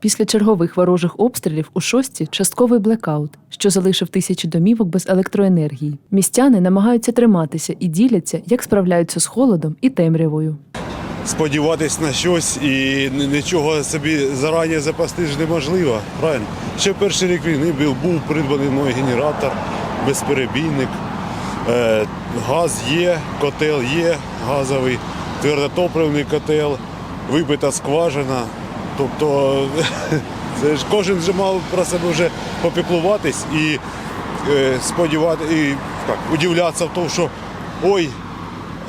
Після чергових ворожих обстрілів у шості частковий блекаут, що залишив тисячі домівок без електроенергії. Містяни намагаються триматися і діляться, як справляються з холодом і темрявою. сподіватись на щось і нічого собі зарані запасти ж неможливо. Правильно? Ще перший рік війни був, був придбаний мною генератор, безперебійник, е, газ є, котел є газовий, твердотопливний котел, вибита скважина. Тобто це ж кожен вже мав про себе вже попіклуватись і е, сподівати, і так, удивлятися в тому, що ой,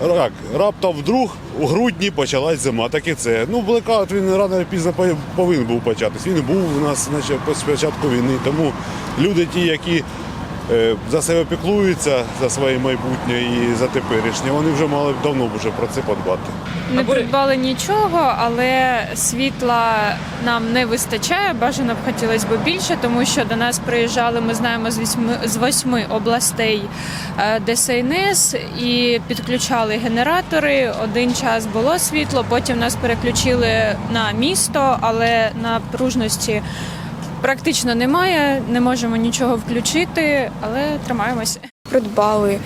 так, раптом вдруг у грудні почалась зима, так і це. Ну, блекаут він рано пізно повинен був початись. Він був у нас значить, спочатку війни. Тому люди ті, які за себе піклуються, за своє майбутнє і за теперішнє, вони вже мали б давно вже про це подбати. Не придбали нічого, але світла нам не вистачає. Бажано б хотілося б більше, тому що до нас приїжджали, ми знаємо, з вісьми з восьми областей е, ДСНС і підключали генератори. Один час було світло, потім нас переключили на місто, але на пружності практично немає. Не можемо нічого включити, але тримаємося. Придбали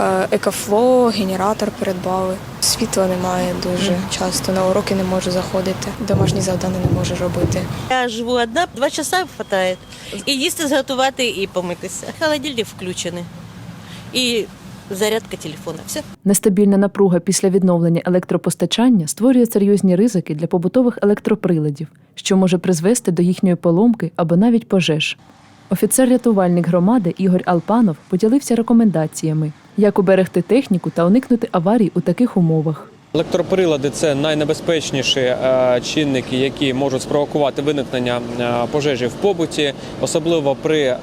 е, екофло, генератор придбали. Світла немає дуже часто. На уроки не можу заходити, домашні завдання не можу робити. Я живу одна, два часа вистачає. І їсти зготувати, і помитися. Холодильник включений. І зарядка телефона. Все. Нестабільна напруга після відновлення електропостачання створює серйозні ризики для побутових електроприладів, що може призвести до їхньої поломки або навіть пожеж. Офіцер-рятувальник громади Ігор Алпанов поділився рекомендаціями, як уберегти техніку та уникнути аварій у таких умовах. Електроприлади це найнебезпечніші е, чинники, які можуть спровокувати виникнення е, пожежі в побуті, особливо при е,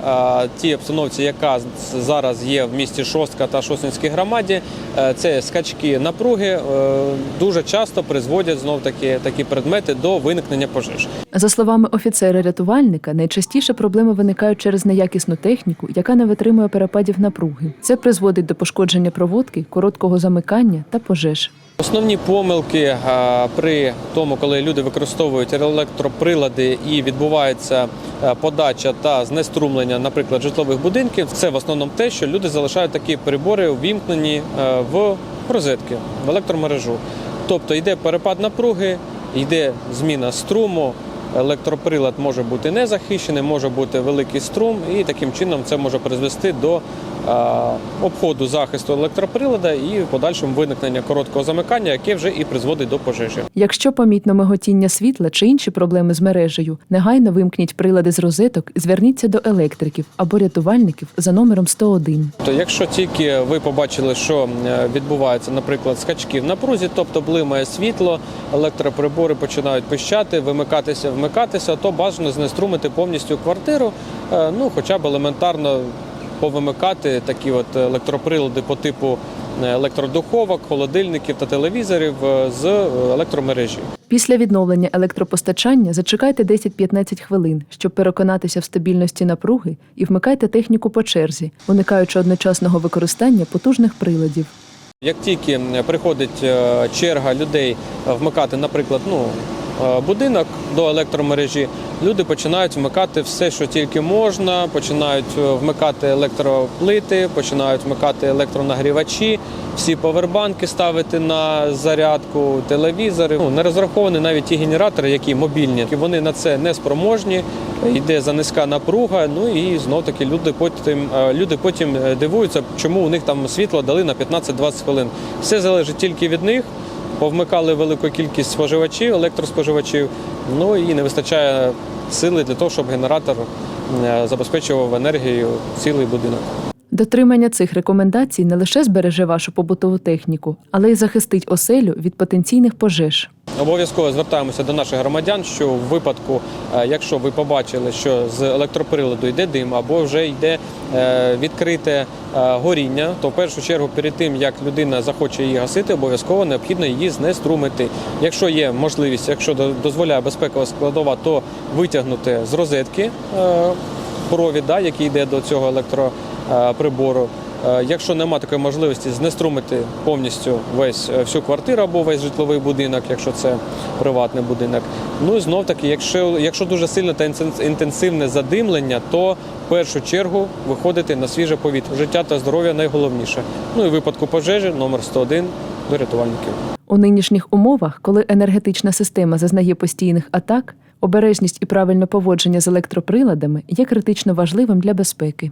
тій обстановці, яка зараз є в місті Шостка та Шостинській громаді. Це скачки напруги дуже часто призводять знов таки такі предмети до виникнення пожеж. За словами офіцера-рятувальника, найчастіше проблеми виникають через неякісну техніку, яка не витримує перепадів напруги. Це призводить до пошкодження проводки, короткого замикання та пожеж. Основні помилки е, при тому, коли люди використовують електроприлади і відбувається е, подача та знеструмлення, наприклад, житлових будинків, це в основному те, що люди залишають такі прибори увімкнені е, в розетки, в електромережу. Тобто йде перепад напруги, йде зміна струму. Електроприлад може бути не захищений, може бути великий струм, і таким чином це може призвести до обходу захисту електроприлада і в подальшому виникнення короткого замикання, яке вже і призводить до пожежі. Якщо помітно миготіння світла чи інші проблеми з мережею, негайно вимкніть прилади з розеток і зверніться до електриків або рятувальників за номером 101. То якщо тільки ви побачили, що е, відбувається, наприклад, скачки в напрузі, тобто блимає світло, електроприбори починають пищати, вимикатися, вмикатися, то бажано знеструмити повністю квартиру, е, ну хоча б елементарно повимикати такі от електроприлади по типу е, електродуховок, холодильників та телевізорів е, з електромережі. Після відновлення електропостачання зачекайте 10-15 хвилин, щоб переконатися в стабільності напруги і вмикайте техніку по черзі, уникаючи одночасного використання потужних приладів. Як тільки приходить е, черга людей е, вмикати, наприклад, ну, е, будинок до електромережі, люди починають вмикати все, що тільки можна, починають е, вмикати електроплити, починають вмикати електронагрівачі, всі повербанки ставити на зарядку, телевізори. Ну, не розраховані навіть ті генератори, які мобільні. Вони на це не спроможні, йде за низька напруга. Ну і знов таки люди потім е, люди потім е, дивуються, чому у них там світло дали на 15-20 хвилин. Все залежить тільки від них. Повмикали велику кількість споживачів, електроспоживачів. Ну і не вистачає сили для того, щоб генератор забезпечував енергією цілий будинок. Дотримання цих рекомендацій не лише збереже вашу побутову техніку, але й захистить оселю від потенційних пожеж. Обов'язково звертаємося до наших громадян, що в випадку, е, якщо ви побачили, що з електроприладу йде дим або вже йде е, відкрите е, горіння, то в першу чергу перед тим як людина захоче її гасити, обов'язково необхідно її знеструмити. Якщо є можливість, якщо до- дозволяє безпекова складова, то витягнути з розетки провід, да, який йде до цього електроприбору. Е, Якщо немає такої можливості знеструмити повністю весь е, всю квартиру або весь житловий будинок, якщо це приватний будинок. Ну і знов таки, якщо, якщо дуже сильне та інтен- інтенсивне задимлення, то в першу чергу виходити на свіже повітря. Життя та здоров'я найголовніше. Ну і випадку пожежі номер 101 до рятувальників. У нинішніх умовах, коли енергетична система зазнає постійних атак, обережність і правильне поводження з електроприладами є критично важливим для безпеки.